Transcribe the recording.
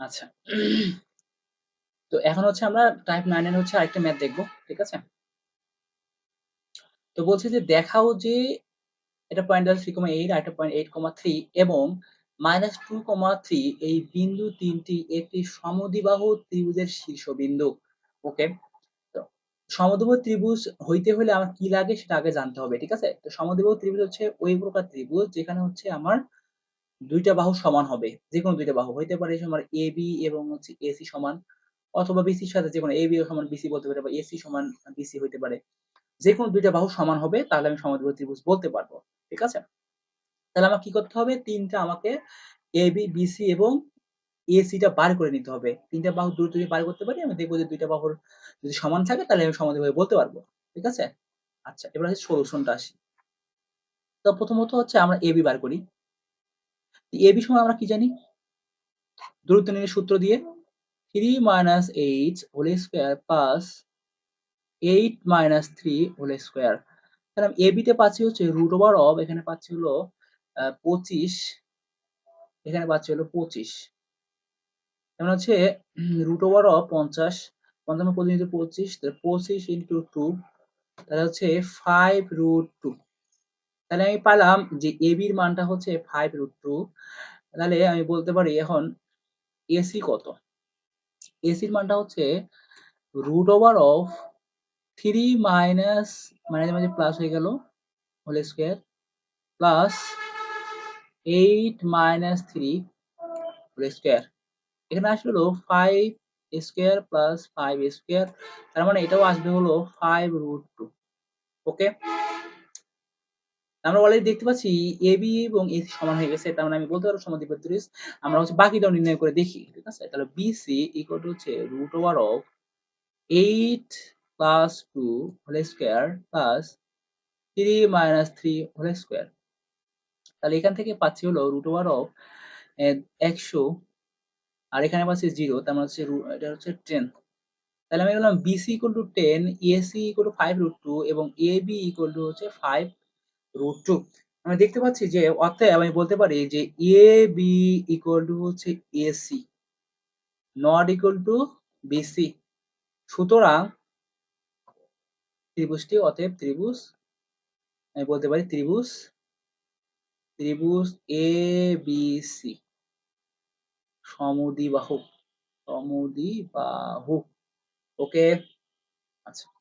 আচ্ছা। তো এখন হচ্ছে আমরা টাইপ 9 এর হচ্ছে আরেকটা ম্যাথ দেখব। ঠিক আছে? তো বলছে যে দেখাও যে এটা পয়েন্ট আছে 3,8 আরেকটা পয়েন্ট 8,3 এবং -2,3 এই বিন্দু তিনটি একটি সমদ্বিবাহু ত্রিভুজের শীর্ষবিন্দু। ওকে? তো সমদ্বিবাহু ত্রিভুজ হইতে হলে আমার কি লাগে সেটা আগে জানতে হবে। ঠিক আছে? তো সমদ্বিবাহু ত্রিভুজ হচ্ছে ওই প্রকার ত্রিভুজ যেখানে হচ্ছে আমার ২ টা বাহু সমান হবে। যেকোনো ২ টা বাহু হইতে পারে আমার বি এবং হচ্ছে AC সমান অথবা এর সাথে যেকোনো AB সমান বিসি বলতে পারে বা AC সমান বিসি হইতে পারে। যেকোনো ২ টা বাহু সমান হবে, তাহলে আমি সমদ্বিবাহু ত্রিভুজ বলতে পারব। ঠিক আছে? তাহলে আমাকে কি করতে হবে? ৩ টা আমাকে বি BC এবং AC টা বার করে নিতে হবে। ৩ টা বাহুর দূরত্ব যদি বার করতে পারি, আমি দেখব যে দুইটা বাহুর যদি সমান থাকে, তাহলে আমি সমদ্বিবাহু বলতে পারব। ঠিক আছে? আচ্ছা এবার হচ্ছে সলিউশনটা আসি। তো প্রথমত হচ্ছে আমরা AB বার করি। AB সমান আমরা কি জানি? দূরত্ব নির্ণয়ের সূত্র দিয়ে 3 minus 8 whole square plus 8 minus 3 whole square. তাহলে আমি AB তে পাচ্ছি হচ্ছে রুট ওভার অফ, এখানে পাচ্ছি হলো 25 এখানে পাচ্ছি হলো 25 তার মানে হচ্ছে রুট ওভার অফ 50 50 এর প্রতিনিধিত্ব 25 তাহলে 25 ইনটু 2 তাহলে হচ্ছে 5 রুট 2 তাহলে আমি পালাম যে AB এর মানটা হচ্ছে ফাইভ রুট টু তাহলে আমি বলতে পারি এখন এসি কত? এর মানটা হচ্ছে root over of three minus মাঝে, মাঝে প্লাস হয়ে গেল whole square plus eight minus three whole square এখানে আসবে হলো 5 স্কয়ার প্লাস ফাইভ স্কোয়ার তার মানে এটাও আসবে হলো ফাইভ রুট টু ওকে আমরা অলরেডি দেখতে পাচ্ছি এ বি এবং এসি সমান হয়ে গেছে, তার মানে আমি বলতে পারব সমদ্বিবাহু ত্রিভুজ আমরা হচ্ছে বাকিটাও নির্ণয় করে দেখি, ঠিক আছে? তাহলে বিসি ইকুয়াল টু হচ্ছে root over of 8 plus 2 whole square plus 3 minus 3 whole square তাহলে এখান থেকে পাচ্ছি হলো রুট ওভার অফ 100 আর এখানে পাচ্ছি 0 তার মানে হচ্ছে এটা হচ্ছে 10 তাহলে আমি বললাম BC equal to 10 AC equal to 5 root 2 এবং এ বি ইকুয়াল টু হচ্ছে 5 রুট টু আমি দেখতে পাচ্ছি যে অতএব আমি বলতে পারি যে এ বি ইকুয়াল টু হচ্ছে AC not equal to BC সুতরাং ত্রিভুজটি অতএব ত্রিভুজ, আমি বলতে পারি ত্রিভুজ ত্রিভুজ এ বি সি সমদ্বিবাহু সমদ্বিবাহু ওকে আচ্ছা।